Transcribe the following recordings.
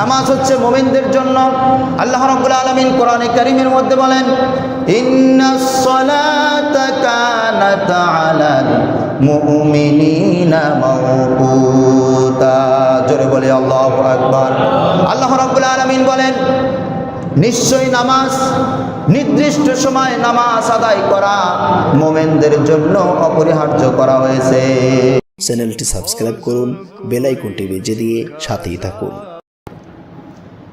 নামাজ হচ্ছে মোমিনদের জন্য। আল্লাহ রাব্বুল আলামিন কোরআনে কারীমের মধ্যে বলেন জোরে বলে আল্লাহু আকবার। আল্লাহ রাব্বুল আলামিন বলেন, নিশ্চয়ই নামাজ, নির্দিষ্ট সময় নামাজ আদায় করা মোমেনদের জন্য অপরিহার্য করা হয়েছে। চ্যানেলটি সাবস্ক্রাইব করুন, বেল আইকনটি বেজে দিয়ে সাথেই থাকুন।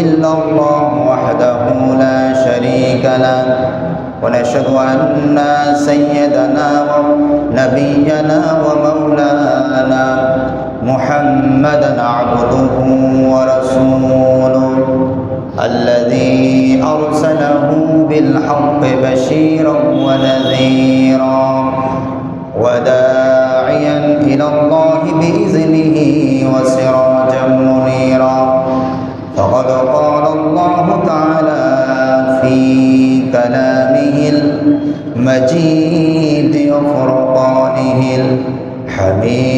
إلا الله وحده لا شريك له. ونشهد أن سيدنا ونبينا ومولانا محمدا عبده ورسوله الذي أرسله بالحق بشيرا ونذيرا وداعيا إلى الله بإذنه وسراجا تعالى في كلامه المجيد وفرقانه الحميد.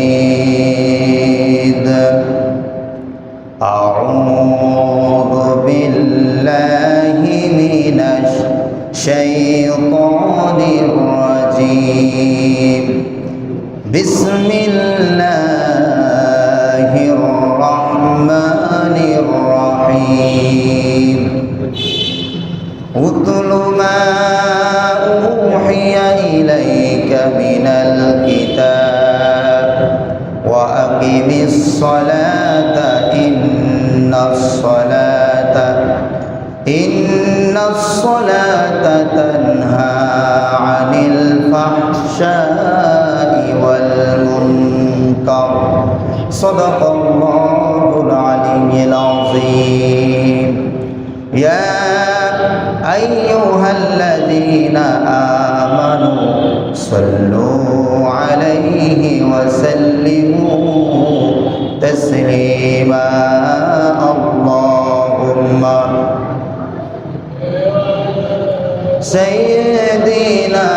الله العلي العظيم. يا أيها الذين آمنوا صلوا عليه وسلموا تسليما. اللهم سيدنا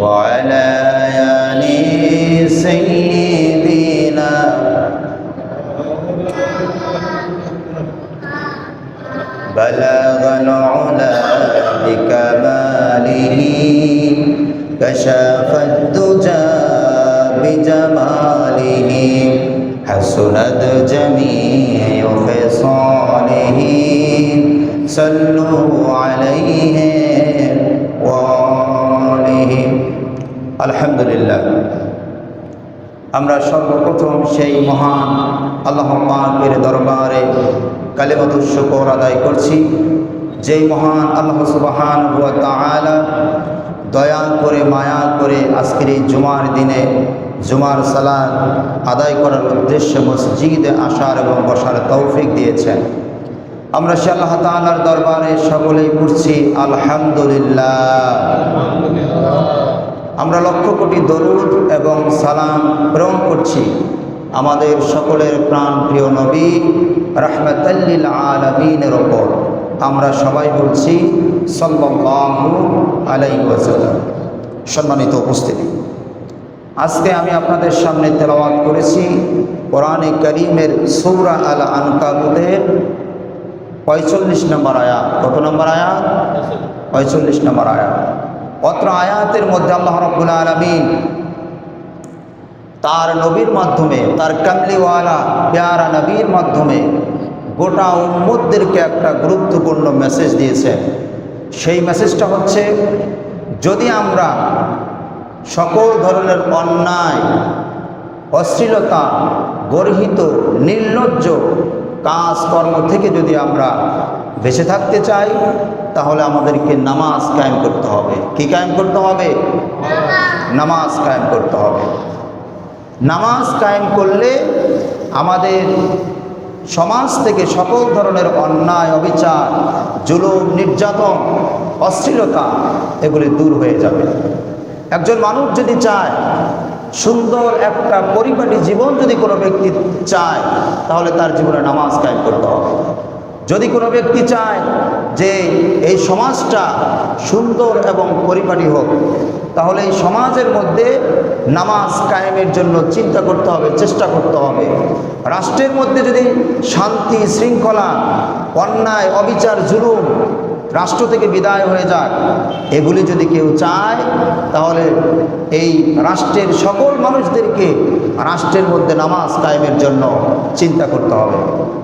وعلى آل سيدنا بلغ العلا بكماله كشف الدجى بجماله حسنت جميع خصاله صلوا عليه আলহামদুলিল্লাহ। আমরা সর্বপ্রথম সেই মহান আল্লাহ পাকের দরবারে কালেমাতুর শুকর আদায় করছি। যেই মহান আল্লাহ সুবাহান হুয়া তালা দয়া করে, মায়া করে আজকের এই জুমার দিনে জুমার সালাদ আদায় করার উদ্দেশ্যে মসজিদে আসার এবং বসার তৌফিক দিয়েছেন। আমরা সে আল্লাহ তালার দরবারে সকলেই পড়ছি, আলহামদুলিল্লাহ। আমরা লক্ষ কোটি দরুদ এবং সালাম প্রেরণ করছি আমাদের সকলের প্রাণ প্রিয় নবী, রহমতাল্লিল আলমিনের ওপর। আমরা সবাই বলছি আলাইহি ওয়াসাল্লাম। সম্মানিত উপস্থিতি। আজকে আমি আপনাদের সামনে তেলাওয়াত করেছি কোরআনে করিমের সৌরা আল আনকাবুদের পঁয়তাল্লিশ নম্বর আয়াত। কত নম্বর আয়াত? পঁয়তাল্লিশ নম্বর আয়াত। অত্র আয়াতের মধ্যে আল্লাহ রব্বুল আলমিন তার নবীর মাধ্যমে, তার কামলিওয়ালা, পেয়ারা নবীর মাধ্যমে গোটা উম্মতদেরকে একটা গুরুত্বপূর্ণ মেসেজ দিয়েছে। সেই মেসেজটা হচ্ছে, যদি আমরা সকল ধরনের অন্যায়, অশ্লীলতা, গর্হিত, নির্লজ্জ কাজকর্ম থেকে যদি আমরা বেঁচে থাকতে চাই, তাহলে আমাদেরকে নামাজ কায়েম করতে হবে। কি কায়েম করতে হবে? নামাজ কায়েম করতে হবে। নামাজ কায়েম করলে আমাদের সমাজ থেকে সকল ধরনের অন্যায়, অবিচার, জুলুম, নির্যাতন, অশ্লীলতা, এগুলি দূর হয়ে যাবে। একজন মানুষ যদি চায়, সুন্দর একটা পরিপাটি জীবন যদি কোনো ব্যক্তি চায়, তাহলে তার জীবনে নামাজ কায়েম করতে হবে। যদি কোনো ব্যক্তি চায় যে এই সমাজটা সুন্দর এবং পরিপাটি হোক, তাহলে এই সমাজের মধ্যে নামাজ কায়েমের জন্য চিন্তা করতে হবে, চেষ্টা করতে হবে। রাষ্ট্রের মধ্যে যদি শান্তি, শৃঙ্খলা, অন্যায়, অবিচার, জুলুম রাষ্ট্র থেকে বিদায় হয়ে যাক। এগুলি যদি কেউ চায়, তাহলে এই রাষ্ট্রের সকল মানুষদেরকে রাষ্ট্রের মধ্যে নামাজ কায়েমের জন্য চিন্তা করতে হবে।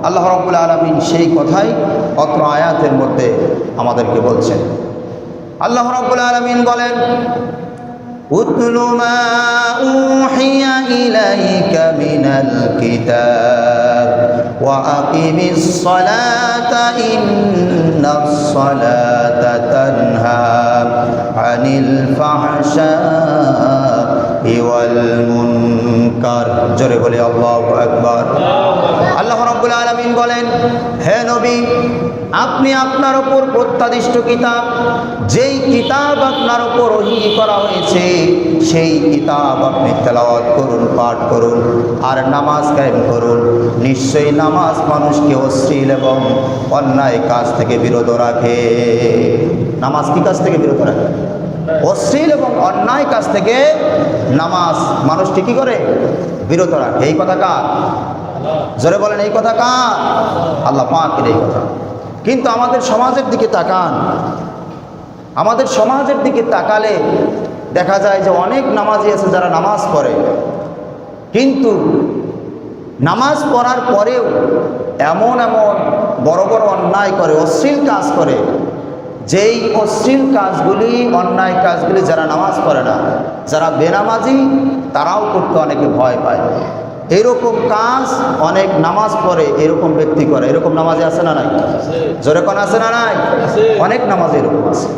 আল্লাহ রব্বুল আলমিন সেই কথাই অত্র আয়াতের মধ্যে আমাদেরকে বলছেন। আল্লাহ রব্বুল আলমিন বলেন উত্তল মা উহিয়া ইলাইকা মিনাল কিতাব। وأقم الصلاة إن الصلاة تنهى عن الفحشاء والمنكر. جرب الله أكبر. রাব্বুল আলামিন বলেন, হে নবী, আপনি আপনার ওপর প্রত্যাদিষ্ট কিতাব, যেই কিতাব আপনার ওপর ওহী করা হয়েছে, সেই কিতাব আপনি তেলাওয়াত করুন, পাঠ করুন, আর নামাজ কায়েম করুন। নিশ্চয়ই নামাজ মানুষকে অশ্লীল এবং অন্যায় কাজ থেকে বিরত রাখে। নামাজ কি কাজ থেকে বিরত রাখে? অশ্লীল এবং অন্যায় কাজ থেকে নামাজ মানুষটি কি করে? বিরত রাখে। এই কথা কার? জোরে বলেন, এই কথা কার? আল্লাহ পাকের এই কথা। কিন্তু আমাদের সমাজের দিকে তাকান। আমাদের সমাজের দিকে তাকালে দেখা যায় যে অনেক নামাজি আছে যারা নামাজ পড়ে। কিন্তু নামাজ পড়ার পরেও এমন এমন বড় বড় অন্যায় করে, অশ্লীল কাজ করে, যেই অশ্লীল কাজগুলি, অন্যায় কাজগুলি যারা নামাজ পড়ে না, যারা বেনামাজি, তারাও করতে অনেকে ভয় পায়। এরকম কাজ অনেক নামাজ পড়ে, এরকম ব্যক্তি করে। এরকম নামাজে আছে না নাই? জোরে কোন, আছে না নাই? অনেক নামাজে এরকম আছে।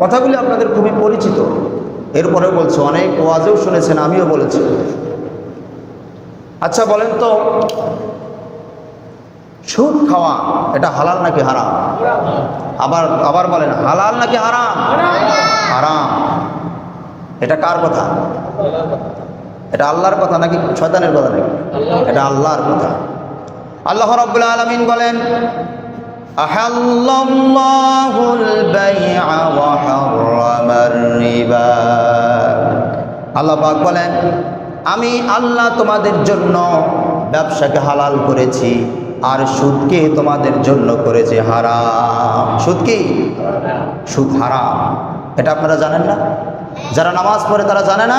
কথাগুলি আপনাদের খুবই পরিচিত। এরপরেও বলছে, অনেক ওয়াজেও শুনেছেন, আমিও বলেছি। আচ্ছা বলেন তো, সুদ খাওয়া, এটা হালাল নাকি হারাম? আবার আবার বলেন, হালাল নাকি হারাম? হারাম। এটা কার কথা? এটা আল্লাহর কথা নাকি শয়তানের কথা নাকি? এটা আল্লাহর কথা। আল্লাহ রাব্বুল আলামিন বলেন আল্লাহ বলেন, আমি আল্লাহ তোমাদের জন্য ব্যবসাকে হালাল করেছি, আর সুদকে তোমাদের জন্য করেছে হারাম। সুদ কি? সুদ হারাম। এটা আপনারা জানেন না? যারা নামাজ পড়ে তারা জানে না?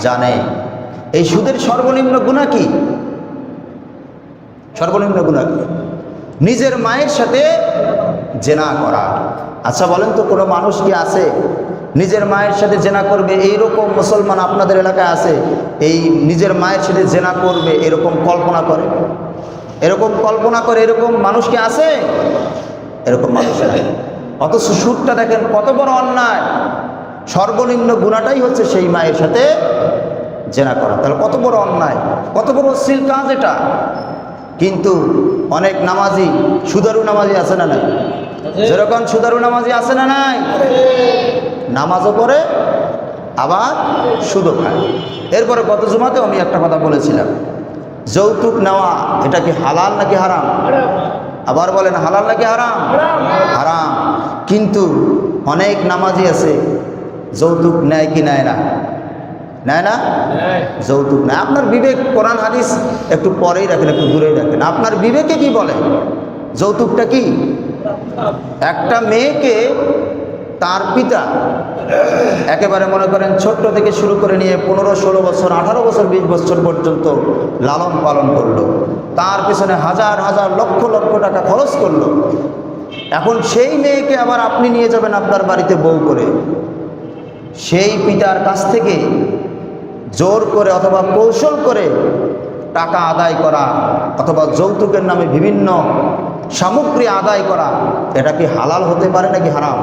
জানে। এই সুদের সর্বনিম্ন গুণা কি? সর্বনিম্ন গুণা কি? নিজের মায়ের সাথে জেনা করা। আচ্ছা বলেন তো, কোনো মানুষ কি আছে? নিজের মায়ের সাথে জেনা করবে, এইরকম মুসলমান আপনাদের এলাকায় আছে? এই নিজের মায়ের সাথে জেনা করবে, এরকম কল্পনা করে। এরকম কল্পনা করে, এরকম মানুষ কি আছে? এরকম মানুষ অথচ সুদটা দেখেন কত বড় অন্যায়। সর্বনিম্ন গুণাটাই হচ্ছে সেই মায়ের সাথে জেনা করা। তাহলে কত বড় অন্যায় কত বড় অশ্লীল কাজ এটা? কিন্তু অনেক নামাজি সুদারু নামাজি আছে না নাই? যেরকম সুদারু নামাজি আছে না নাই? নামাজও পড়ে আবার সুদও খায়। এরপরে গত জুমাতেও আমি একটা কথা বলেছিলাম যৌতুক নেওয়া এটা কি হালাল নাকি হারাম? আবার বলেন হালাল নাকি হারাম। হারাম। কিন্তু অনেক নামাজি আছে যৌতুক নেয় কি নেয় না? নেয় না? যৌতুক নেয়। আপনার বিবেক কোরআন হাদিস একটু পরেই রাখেন একটু দূরেই রাখেন। আপনার বিবেকে কি বলে? যৌতুকটা কি? একটা মেয়েকে তার পিতা একেবারে মনে করেন ছোট্ট থেকে শুরু করে নিয়ে পনেরো ষোলো বছর আঠারো বছর বিশ বছর পর্যন্ত লালন পালন করল। তার পেছনে হাজার হাজার লক্ষ লক্ষ টাকা খরচ করল। এখন সেই মেয়েকে আবার আপনি নিয়ে যাবেন আপনার বাড়িতে বউ করে। সেই পিতার কাছ থেকে জোর করে অথবা কৌশল করে টাকা আদায় করা অথবা যৌতুকের নামে বিভিন্ন সামগ্রী আদায় করা, এটা কি হালাল হতে পারে নাকি হারাম?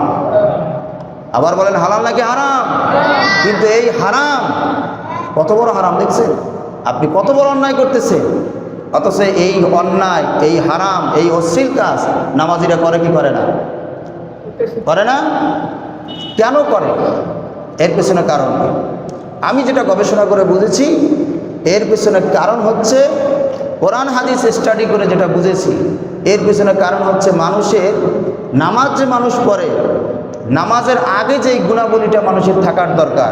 আবার বলেন, হালাল নাকি হারাম? কিন্তু এই হারাম কত বড় হারাম দেখছেন? আপনি কত বড় অন্যায় করতেছেন? অথচ এই অন্যায়, এই হারাম, এই অশ্লীল কাজ নামাজিরা করে কি করে না? করে না? কেন করে? এর পেছনে কারণ আমি যেটা গবেষণা করে বুঝেছি, এর পেছনে কারণ হচ্ছে কোরআন হাদিস স্টাডি করে যেটা বুঝেছি, এর পেছনে কারণ হচ্ছে মানুষের নামাজ যে মানুষ পড়ে, নামাজের আগে যেই গুণাবলীটা মানুষের থাকার দরকার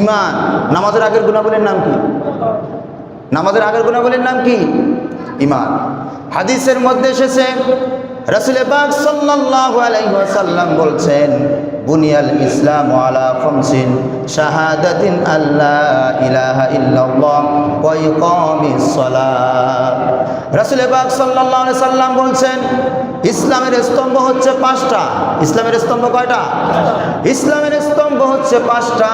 ইমান নামাজের আগের গুণাবলীর নাম কি? নামাজের আগের গুণাবলীর নাম কি? ইমান হাদিসের মধ্যে এসেছে রসুল পাক সাল্লাল্লাহু আলাইহি বলছেন বুনিয়াল ইসলাম আলা খামসিন শাহাদাতিন আল্লাহ ইলাহা ইল্লাল্লাহ ওয়া ইকামিস সালাত। রসুল পাক সাল্লাল্লাহু আলাইহি সাল্লাম বলছেন, ইসলামের স্তম্ভ হচ্ছে পাঁচটা। ইসলামের স্তম্ভ কয়টা? ইসলামের স্তম্ভ হচ্ছে পাঁচটা।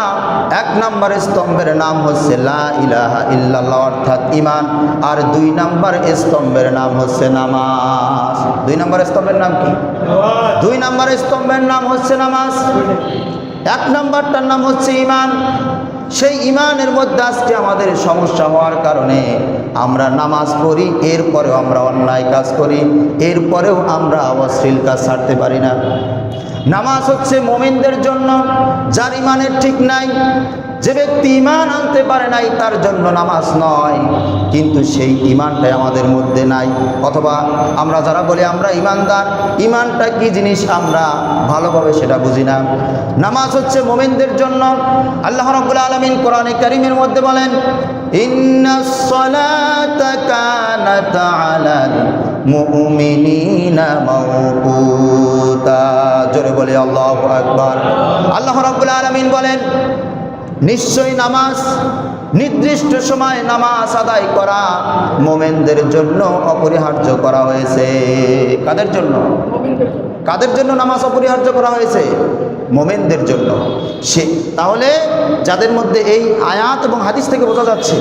এক নম্বর স্তম্ভের নাম হচ্ছে লা ইলাহা ইল্লাল্লাহ, অর্থাৎ ইমান আর দুই নম্বর স্তম্ভের নাম হচ্ছে নামাজ। দুই নম্বর স্তম্ভের নাম কি? দুই নম্বর স্তম্ভের নাম হচ্ছে নামাজ। এক নম্বরটার নাম হচ্ছে ইমান সেই ইমানের মধ্যে আজকে আমাদের সমস্যা হওয়ার কারণে আমরা নামাজ পড়ি, এরপরেও আমরা অন্যায় কাজ করি, এরপরেও আমরা অশ্লীল কাজ ছাড়তে পারি না। নামাজ হচ্ছে মোমিনদের জন্য, যার ইমানের ঠিক নাই যে ব্যক্তি ইমান আনতে পারে নাই, তার জন্য নামাজ নয়। কিন্তু সেই ইমানটাই আমাদের মধ্যে নাই। অথবা আমরা যারা বলি আমরা ইমানদার ইমানটা কি জিনিস আমরা ভালোভাবে সেটা বুঝি না। নামাজ হচ্ছে মোমেনদের জন্য। আল্লাহ রব্বুল আলমিন কোরআনে কারিমের মধ্যে বলেন জোরে বলে, আল্লাহু আকবার। আল্লাহ রাব্বুল আলামিন বলেন নিশ্চয়ই নামাজ নির্দিষ্ট সময় নামাজ আদায় করা মোমেনদের জন্য অপরিহার্য করা হয়েছে। কাদের জন্য? কাদের জন্য নামাজ অপরিহার্য করা হয়েছে? মোমেনদের জন্য। সে তাহলে যাদের মধ্যে এই আয়াত এবং হাদিস থেকে বোঝা যাচ্ছে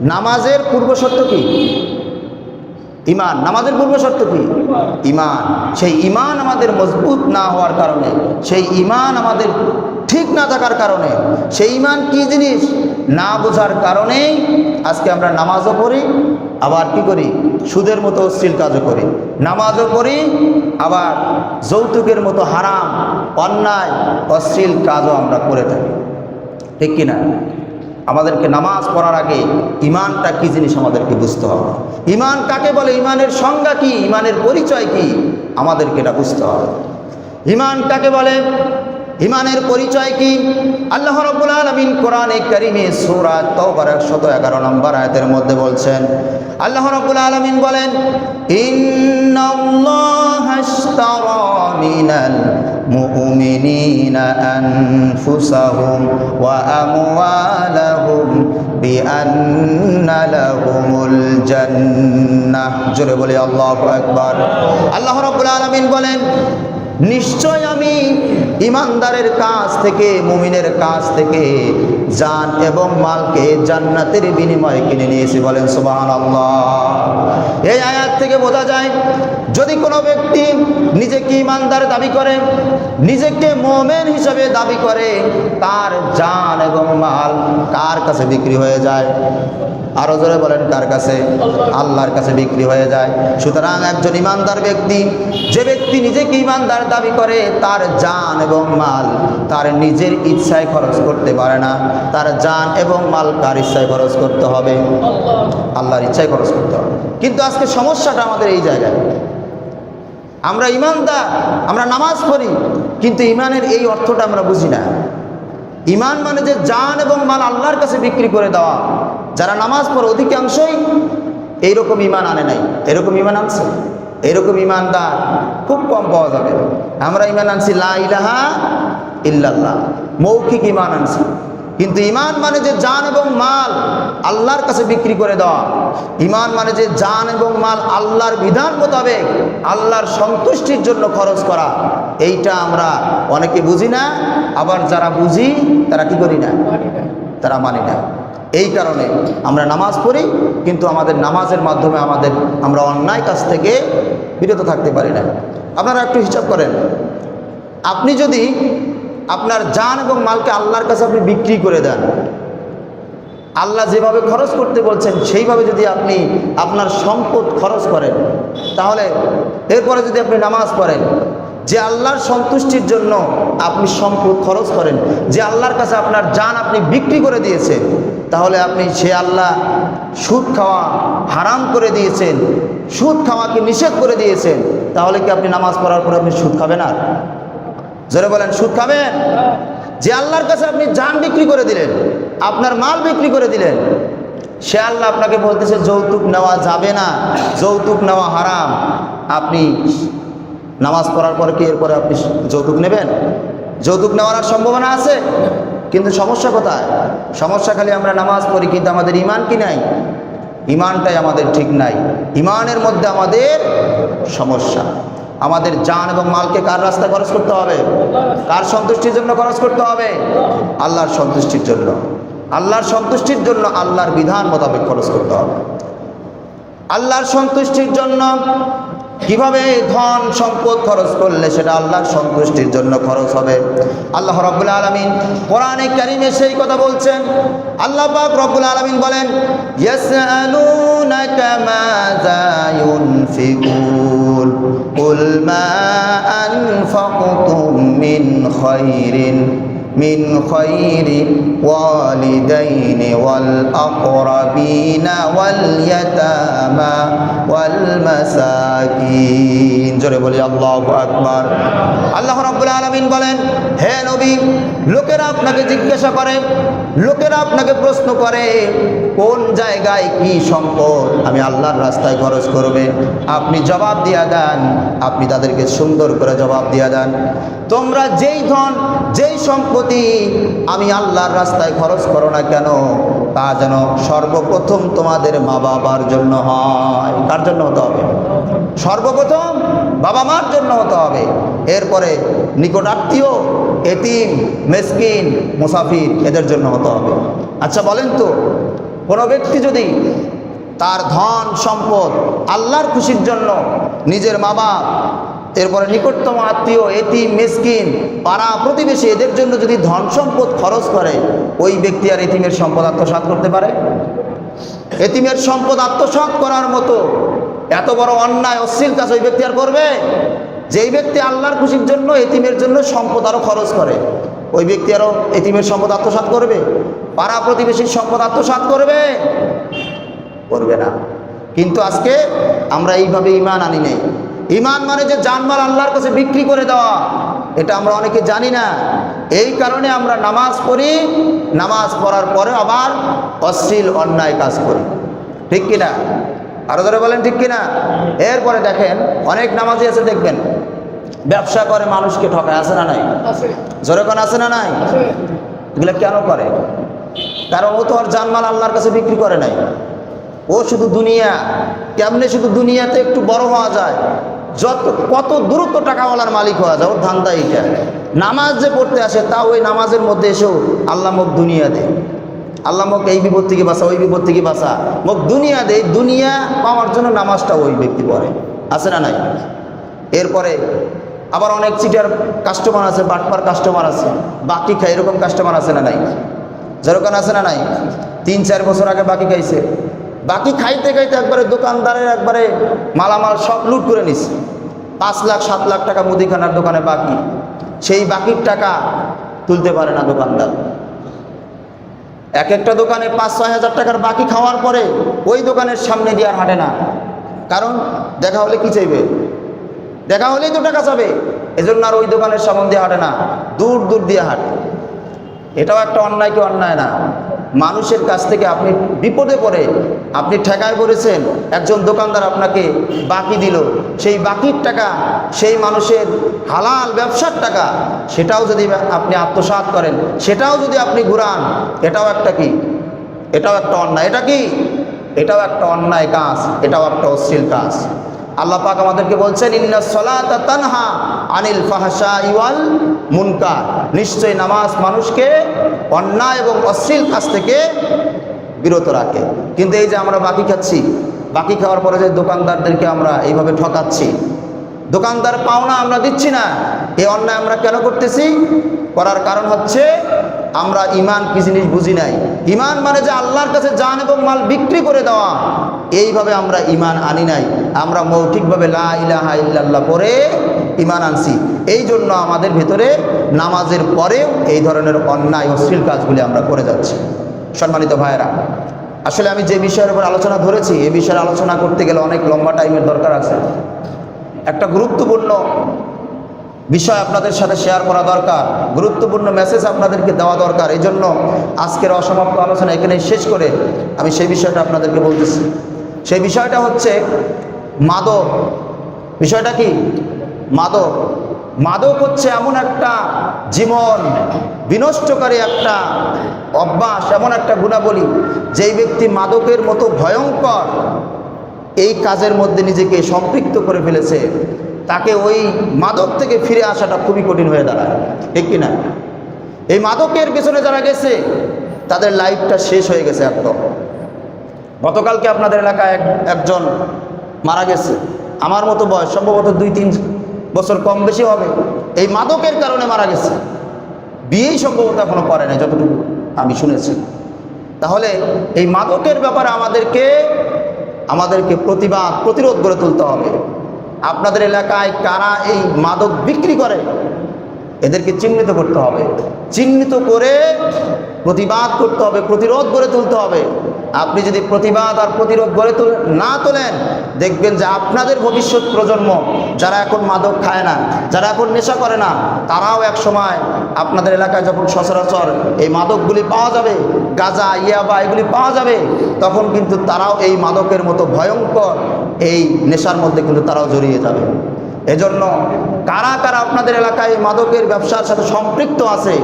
নামাজের পূর্ব শর্ত কি? ইমান। নামাজের পূর্ব শর্ত কি? ইমান। সেই ইমান আমাদের মজবুত না হওয়ার কারণে সেই ইমান আমাদের ঠিক না থাকার কারণে। সেই ইমান কি জিনিস? না বোঝার কারণেই আজকে আমরা নামাজও পড়ি, আবার কি করি? সুদের মতো অশ্লীল কাজও করি। নামাজও পড়ি, আবার যৌতুকের মতো হারাম, অন্যায়, অশ্লীল কাজও আমরা করে থাকি। ঠিক কিনা আমাদেরকে নামাজ পড়ার আগে ইমানটা কি জিনিস আমাদেরকে বুঝতে হবে। ইমান কাকে বলে? ইমানের সংজ্ঞা কি? ইমানের পরিচয় কি? আমাদেরকে এটা বুঝতে হবে। ইমান কাকে বলে? ইমানের পরিচয় কি? আল্লাহ রব্বুল আলমিন কোরআনে কারিমে সূরা তওবার 111 নম্বর আয়াতের মধ্যে বলছেন, আল্লাহ রব্বুল আলমিন বলেন মিনাল রাব্বুল আলামিন বলেন নিশ্চয় আমি ইমানদারের কাছ থেকে মুমিনের কাছ থেকে জান এবং মালকে জান্নাতের বিনিময়ে কিনে নিয়েছি। বলেন সুবাহান এই আয়াত থেকে বোঝা যায়, যদি কোনো ব্যক্তি নিজেকে ইমানদার দাবি করে, নিজেকে মোমেন হিসাবে দাবি করে, তার জান এবং মাল কার কাছে বিক্রি হয়ে যায়? আরও জোরে বলেন, কার কাছে? আল্লাহর কাছে বিক্রি হয়ে যায়। সুতরাং একজন ইমানদার ব্যক্তি, যে ব্যক্তি নিজেকে ইমানদার দাবি করে, তার জান এবং মাল তার নিজের ইচ্ছায় খরচ করতে পারে না। তার জান এবং মাল কার ইচ্ছায় খরচ করতে হবে। আল্লাহর ইচ্ছায় খরচ করতে হবে। কিন্তু আজকে সমস্যাটা আমাদের এই জায়গায়। আমরা ইমানদার, আমরা নামাজ পড়ি, কিন্তু ইমানের এই অর্থটা আমরা বুঝি না। ইমান মানে যে জান এবং মাল আল্লাহর কাছে বিক্রি করে দেওয়া। যারা নামাজ পড়ে অধিকাংশই এইরকম ইমান আনে নাই। এরকম ইমান আনছে? এরকম ইমানদার খুব কম পাওয়া যাবে। আমরা ইমান আনছি লা ইলাহা ইল্লাল্লাহ। মৌখিক ইমান আনছি। কিন্তু ইমান মানে যে জান এবং মাল, আল্লাহর কাছে বিক্রি করে দেওয়া। ইমান মানে যে জান এবং মাল আল্লাহর বিধান মোতাবেক আল্লাহর সন্তুষ্টির জন্য খরচ করা। এইটা আমরা অনেকে বুঝি না, আবার যারা বুঝি, তারা কি করি না? তারা মানি না। এই কারণে আমরা নামাজ পড়ি, কিন্তু আমাদের নামাজের মাধ্যমে আমাদের, আমরা অন্যায় কাছ থেকে বিরত থাকতে পারি না। আপনারা একটু হিসাব করেন, আপনি যদি আপনার জান এবং মালকে আল্লাহর কাছে আপনি বিক্রি করে দেন। আল্লাহ যেভাবে খরচ করতে বলছেন, সেইভাবে যদি আপনি আপনার সম্পদ খরচ করেন, তাহলে এরপরে যদি আপনি নামাজ পড়েন, যে আল্লাহর সন্তুষ্টির জন্য আপনি সম্পদ খরচ করেন, যে আল্লাহর কাছে আপনার জান আপনি বিক্রি করে দিয়েছেন, তাহলে আপনি সে আল্লাহ সুদ খাওয়া হারাম করে দিয়েছেন, সুদ খাওয়াকে নিষেধ করে দিয়েছেন, তাহলে কি আপনি নামাজ পড়ার পরে আপনি সুদ খাবেন আর? জোরে বলেন, সুদ খাবেন? যে আল্লাহর কাছে আপনি জান বিক্রি করে দিলেন, আপনার মাল বিক্রি করে দিলেন, সে আল্লাহ আপনাকে বলতেছে, যৌতুক নেওয়া যাবে না, যৌতুক নেওয়া হারাম। আপনি নামাজ পড়ার পর কি এরপরে আপনি যৌতুক নেবেন? যৌতুক নেওয়ার আর সম্ভাবনা আছে? কিন্তু সমস্যা কোথায়? সমস্যা খালি আমরা নামাজ পড়ি, কিন্তু আমাদের ইমান কি নাই? ইমানটাই আমাদের ঠিক নাই। ইমানের মধ্যে আমাদের সমস্যা। আমাদের যান এবং মালকে কার রাস্তায় খরচ করতে হবে? কার সন্তুষ্টির জন্য খরচ করতে হবে? আল্লাহর সন্তুষ্টির জন্য। আল্লাহর সন্তুষ্টির জন্য আল্লাহর বিধান মোতাবেক খরচ করতে হবে। আল্লাহর সন্তুষ্টির জন্য কীভাবে ধন সম্পদ খরচ করলে সেটা আল্লাহর সন্তুষ্টির জন্য খরচ হবে? আল্লাহ রব্বুল আলমিন কোরআনে কারিমে সেই কথা বলছেন। আল্লাহ পাক রব্বুল আলমিন বলেন, ইয়াসআলুনাকা মাযা ইউনফিকুন। قل ما أنفقتم من خير من خير والدين والأقربين واليتامى والمساكين জোরে বলি আল্লাহু আকবার আল্লাহ রাব্বুল আলামিন বলেন হে নবী লোকেরা আপনাকে জিজ্ঞাসা করে লোকেরা আপনাকে প্রশ্ন করে কোন জায়গায় কি সম্পদ আমি আল্লাহর রাস্তায় খরচ করবে আপনি জবাব দিয়া দেন আপনি তাদেরকে সুন্দর করে জবাব দিয়া দেন তোমরা যেই ধন যেই সম্পত্তি আমি আল্লাহর রাস্তায় খরচ করো না কেন, তা যেন সর্বপ্রথম তোমাদের মা বাবার জন্য হয়। কার জন্য হতে হবে? সর্বপ্রথম বাবা মার জন্য হতে হবে। এরপরে নিকট আত্মীয়, এতিম, মেসকিন, মুসাফির এদের জন্য হতে হবে। আচ্ছা বলেন তো, কোনো ব্যক্তি যদি তার ধন সম্পদ আল্লাহর খুশির জন্য নিজের মা বাপ এরপরে নিকটতম আত্মীয়, এতিম, মেসকিন, পাড়া প্রতিবেশী, এদের জন্য যদি ধন সম্পদ খরচ করে, ওই ব্যক্তি আর এতিমের সম্পদ আত্মসাৎ করতে পারে? এতিমের সম্পদ আত্মসাৎ করার মতো এত বড় অন্যায়, অশ্লীল কাজ ওই ব্যক্তি আর করবে? যেই ব্যক্তি আল্লাহর খুশির জন্য এতিমের জন্য সম্পদ আরও খরচ করে, ওই ব্যক্তি আরও এতিমের সম্পদ আত্মসাৎ করবে? পাড়া প্রতিবেশীর সম্পদ আত্মসাৎ করবে? করবে না। কিন্তু আজকে আমরা এইভাবে ইমান আনি নেই। ইমান মানে যে জানমাল আল্লাহর কাছে বিক্রি করে দেওয়া। এটা আমরা অনেকে জানি না। এই কারণে আমরা নামাজ পড়ি নামাজ পড়ার পরে আবার অশ্লীল অন্যায় কাজ করি। ঠিক কিনা? আরও ধরে বলেন ঠিক কিনা? এরপরে দেখেন অনেক নামাজি আছে দেখবেন ব্যবসা করে মানুষকে ঠকায় আছে না নাই? জোরে কোন আছে না নাই? এগুলো কেন করে? কারণ ও তো আর জানমাল আল্লাহর কাছে বিক্রি করে নাই। ও শুধু দুনিয়া কেমনে শুধু দুনিয়াতে একটু বড় হওয়া যায়? যত কত দূরত্ব টাকাওয়ালার মালিক হওয়া যায়, ওর ধান্দা এইটা। নামাজ যে পড়তে আসে তা ওই নামাজের মধ্যে এসেও আল্লাহ মুখ দুনিয়া দে। আল্লাহ মুখ এই বিপদ থেকে বাঁচা, ওই বিপদ থেকে বাঁচা। মুখ দুনিয়া দে, দুনিয়া পাওয়ার জন্য নামাজটা ওই ব্যক্তি পড়ে। আছে না নাই? এরপরে আবার অনেক চিটার কাস্টমার আছে, বাটপার কাস্টমার আছে, বাকি খায়, এরকম কাস্টমার আছে না নাই? যেরকম আছে না নাই? তিন, চার বছর আগে বাকি খাইছে। বাকি খাইতে খাইতে একবারে দোকানদারের একবারে মালামাল সব লুট করে নিছে। পাঁচ লাখ, সাত লাখ টাকা মুদিখানার দোকানে বাকি। সেই বাকির টাকা তুলতে পারে না দোকানদার। এক একটা দোকানে পাঁচ, ছয় হাজার টাকার বাকি খাওয়ার পরে ওই দোকানের সামনে দিয়ে আর হাঁটে না। কারণ দেখা হলে কি চাইবে? দেখা হলেই তো টাকা চাবে। এজন্য আর ওই দোকানের সামন দিয়ে হাঁটে না। দূর দূর দিয়ে হাঁটে। এটাও একটা অন্যায় কি অন্যায় না? মানুষের কাছ থেকে আপনি বিপদে পড়ে, আপনি ঠেকায় পড়েছেন, একজন দোকানদার আপনাকে বাকি দিল। সেই বাকির টাকা, সেই মানুষের হালাল ব্যবসার টাকা, সেটাও যদি আপনি আত্মসাৎ করেন, সেটাও যদি আপনি ঘুরান, এটাও একটা কি? এটাও একটা অন্যায়। এটা কি? এটাও একটা অন্যায় কাজ, এটাও একটা অশ্লীল কাজ। আল্লাহ পাক আমাদেরকে বলছেন ইন্না সলাতা তানহা আনিল ফাহসা ইওয়াল মুনকার। নিশ্চয়ই নামাজ মানুষকে অন্যায় এবং অশ্লীল কাজ থেকে বিরত রাখে। কিন্তু এই যে আমরা বাকি খাচ্ছি, বাকি খাওয়ার পরে যে দোকানদারদেরকে আমরা এইভাবে ঠকাচ্ছি, দোকানদার পাওনা আমরা দিচ্ছি না, এই অন্যায় আমরা কেন করতেছি? করার কারণ হচ্ছে আমরা ইমান কি জিনিস বুঝি নাই। ইমান মানে যে আল্লাহর কাছে জান এবং মাল বিক্রি করে দেওয়া, এইভাবে আমরা ইমান আনি নাই। আমরা মৌখিকভাবে লা ইল্লাল্লাহ পরে ইমান আনছি। এই জন্য আমাদের ভেতরে নামাজের পরেও এই ধরনের অন্যায়, অশ্লীল কাজগুলি আমরা করে যাচ্ছি। সম্মানিত ভাইয়েরা, আসলে আমি যে বিষয়ের উপর আলোচনা ধরেছি এই বিষয়ে আলোচনা করতে গেলে অনেক লম্বা টাইমের দরকার আছে। একটা গুরুত্বপূর্ণ বিষয় আপনাদের সাথে শেয়ার করা দরকার, গুরুত্বপূর্ণ মেসেজ আপনাদেরকে দেওয়া দরকার। এই জন্য আজকের অসমাপ্ত আলোচনা এখানে শেষ করে আমি সেই বিষয়টা আপনাদেরকে বলতেছি। সেই বিষয়টা হচ্ছে মাদক। বিষয়টা কি? মাদক। মাদক হচ্ছে এমন একটা জীবন বিনষ্টকারী একটা অভ্যাস, এমন একটা গুণাবলী, যেই ব্যক্তি মাদকের মতো ভয়ঙ্কর এই কাজের মধ্যে নিজেকে সম্পৃক্ত করে ফেলেছে, তাকে ওই মাদক থেকে ফিরে আসাটা খুবই কঠিন হয়ে দাঁড়ায়, ঠিক কিনা? এই মাদকের পেছনে যারা গেছে, তাদের লাইফটা শেষ হয়ে গেছে একদম। গতকালকে আপনাদের এলাকায় এক একজন মারা গেছে। আমার মতো বয়স, সম্ভবত দুই তিন বছর কম বেশি হবে। এই মাদকের কারণে মারা গেছে। বিয়েই সম্ভবত এখনও করে না যতটুকু আমি শুনেছি। তাহলে এই মাদকের ব্যাপারে আমাদেরকে আমাদেরকে প্রতিবাদ, প্রতিরোধ গড়ে তুলতে হবে। আপনাদের এলাকায় কারা এই মাদক বিক্রি করে, এদেরকে চিহ্নিত করতে হবে। চিহ্নিত করে প্রতিবাদ করতে হবে, প্রতিরোধ গড়ে তুলতে হবে। আপনি যদি প্রতিবাদ আর প্রতিরোধ গড়ে তুল, না তোলেন, দেখবেন যে আপনাদের ভবিষ্যৎ প্রজন্ম যারা এখন মাদক খায় না, যারা এখন নেশা করে না, তারাও এক সময় আপনাদের এলাকায় যখন সচরাচর এই মাদকগুলি পাওয়া যাবে, গাঁজা, ইয়াবা এগুলি পাওয়া যাবে, তখন কিন্তু তারাও এই মাদকের মতো ভয়ঙ্কর এই নেশার মধ্যে কিন্তু তারাও জড়িয়ে যাবে। এজন্য কারা কারা আপনাদের এলাকায় মাদকের ব্যবসার সাথে সম্পৃক্ত আছে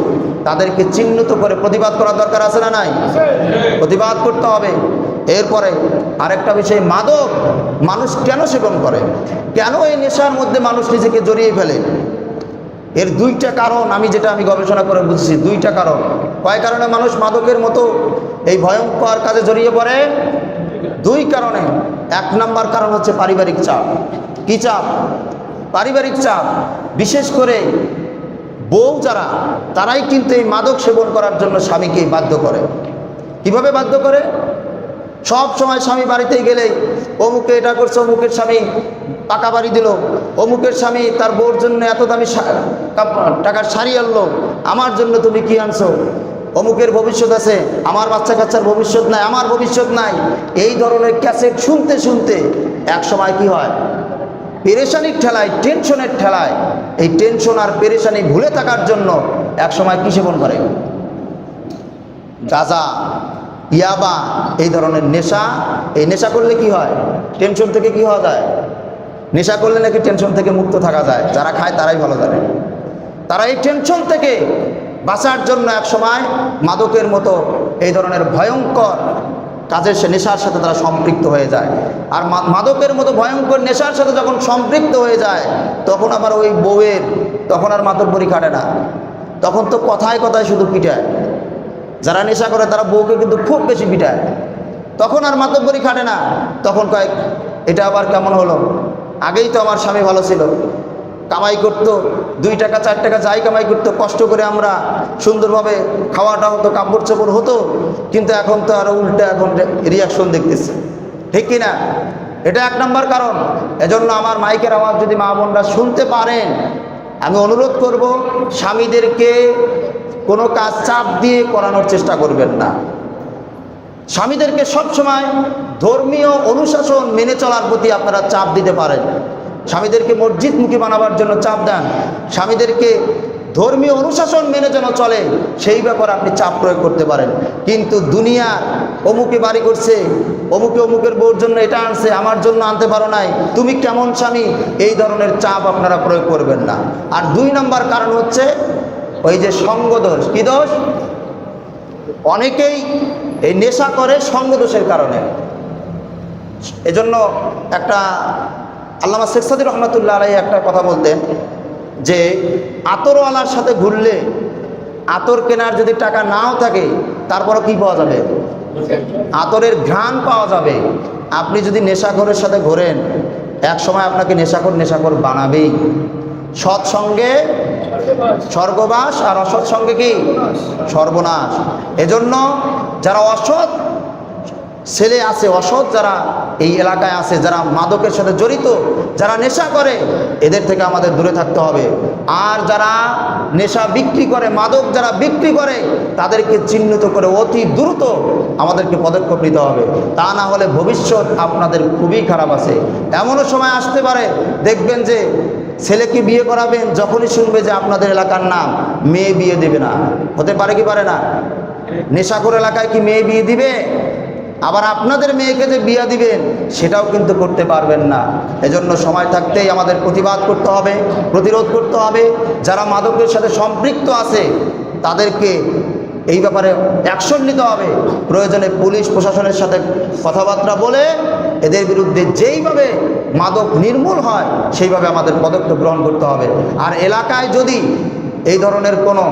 তাদেরকে চিহ্নিত করে প্রতিবাদ করার দরকার আছে না নাই? প্রতিবাদ করতে হবে। এরপরে আরেকটা বিষয় মাদক মানুষ কেন সেবন করে? কেন এই নেশার মধ্যে মানুষ নিজেকে জড়িয়ে ফেলে? এর দুইটা কারণ আমি যেটা আমি গবেষণা করে বুঝছি দুইটা কারণ। কয় কারণে মানুষ মাদকের মতো এই ভয়ঙ্কর কাজে জড়িয়ে পড়ে? দুই কারণে। এক নম্বর কারণ হচ্ছে পারিবারিক চাপ। কি চাপ? পারিবারিক চাপ। বিশেষ করে বউ যারা, তারাই কিন্তু এই মাদক সেবন করার জন্য স্বামীকে বাধ্য করে। কীভাবে বাধ্য করে? সব সময় স্বামী বাড়িতে গেলেই অমুকে এটা করছে, অমুকের স্বামী পাকা বাড়ি দিল, অমুকের স্বামী তার বউর জন্য এত দামি টাকার শাড়ি আনলো, আমার জন্য তুমি কি আনছো? অমুকের ভবিষ্যৎ আছে, আমার বাচ্চা কাচ্চার ভবিষ্যৎ নাই, আমার ভবিষ্যৎ নাই। এই ধরনের ক্যাসেট শুনতে শুনতে এক সময় কি হয়? পেরেশানির ঠেলায়, টেনশনের ঠেলায় এই টেনশন আর পেরেশানি ভুলে থাকার জন্য এক সময় কি সেবন করে? গাঁজা ইয়াবা, এই ধরনের নেশা, এই নেশা করলে কি হয়? টেনশন থেকে কি হওয়া যায়? নেশা করলে নাকি টেনশন থেকে মুক্ত থাকা যায়? যারা খায় তারাই ভালো জানে। তারা এই টেনশন থেকে বাঁচার জন্য এক সময় মাদকের মতো এই ধরনের ভয়ঙ্কর কাজের সে নেশার সাথে তারা সম্পৃক্ত হয়ে যায়। আর মাদকের মতো ভয়ঙ্কর নেশার সাথে যখন সম্পৃক্ত হয়ে যায়, তখন আবার ওই বউয়ের, তখন আর বড়ি কাটে না। তখন তো কথায় কথায় শুধু পিটায়। যারা নেশা করে তারা বউকে কিন্তু খুব বেশি পিটায়। তখন আর মাতব্বরি খাটে না। তখন কয়েক, এটা আবার কেমন হলো? আগেই তো আমার স্বামী ভালো ছিল। কামাই করতো, দুই টাকা, চার টাকা যাই কামাই করতো, কষ্ট করে আমরা সুন্দরভাবে খাওয়াটা হতো, কাপড় চোপড় হতো, কিন্তু এখন তো আরও উল্টা এখন রিয়াকশন দেখতেছে। ঠিক কি না এটা এক নম্বর কারণ। এজন্য আমার মাইকের আওয়াজ যদি মা বোনরা শুনতে পারেন, আমি অনুরোধ করব, স্বামীদেরকে কোনো কাজ চাপ দিয়ে করানোর চেষ্টা করবেন না। স্বামীদেরকে সবসময় ধর্মীয় অনুশাসন মেনে চলার প্রতি আপনারা চাপ দিতে পারেন। স্বামীদেরকে মসজিদমুখী বানাবার জন্য চাপ দেন। স্বামীদেরকে ধর্মীয় অনুশাসন মেনে যেন চলে, সেই ব্যাপারে আপনি চাপ প্রয়োগ করতে পারেন। কিন্তু দুনিয়ার অমুকে বাড়ি করছে, অমুকে অমুকের বউর জন্য এটা আনছে, আমার জন্য আনতে পারো নাই, তুমি কেমন স্বামী? এই ধরনের চাপ আপনারা প্রয়োগ করবেন না। আর দুই নম্বর কারণ হচ্ছে, ওই যে সঙ্গ দোষ। কী দোষ? অনেকেই এই নেশা করে সঙ্গ দোষের কারণে। এজন্য একটা আল্লামা শেখ সাদি রহমতুল্লাহ আলাই একটা কথা বলতেন যে আতরওয়ালার সাথে ঘুরলে আতর কেনার যদি টাকা নাও থাকে, তারপরও কি পাওয়া যাবে? আতরের ঘ্রাণ পাওয়া যাবে। আপনি যদি নেশাখোরের সাথে ঘোরেন এক সময় আপনাকে নেশাখোর নেশাখোর বানাবেই। সৎসঙ্গে স্বর্গবাস আর অসৎ সঙ্গে কি? সর্বনাশ। এজন্য যারা অসৎ ছেলে আছে, অসৎ যারা এই এলাকায় আছে, যারা মাদকের সাথে জড়িত, যারা নেশা করে, এদের থেকে আমাদের দূরে থাকতে হবে। আর যারা নেশা বিক্রি করে, মাদক যারা বিক্রি করে, তাদেরকে চিহ্নিত করে অতি দ্রুত আমাদেরকে পদক্ষেপ নিতে হবে। তা না হলে ভবিষ্যৎ আপনাদের খুবই খারাপ আছে। এমনও সময় আসতে পারে, দেখবেন যে ছেলেকে বিয়ে করাবেন, যখনই শুনবে যে আপনাদের এলাকার নাম, মেয়ে বিয়ে দেবে না। হতে পারে কি পারে না? নেশাখোর এলাকায় কি মেয়ে বিয়ে দিবে? আবার আপনাদের মেয়েকে যে বিয়া দিবেন, সেটাও কিন্তু করতে পারবেন না। এজন্য সময় থাকতেই আমাদের প্রতিবাদ করতে হবে, প্রতিরোধ করতে হবে। যারা মাদকের সাথে সম্পৃক্ত আছে, তাদেরকে এই ব্যাপারে অ্যাকশন নিতে হবে। প্রয়োজনে পুলিশ, প্রশাসনের সাথে কথাবার্তা বলে এদের বিরুদ্ধে যেইভাবে মাদক নির্মূল হয়, সেইভাবে আমাদের পদক্ষেপ গ্রহণ করতে হবে। আর এলাকায় যদি এই ধরনের কোনো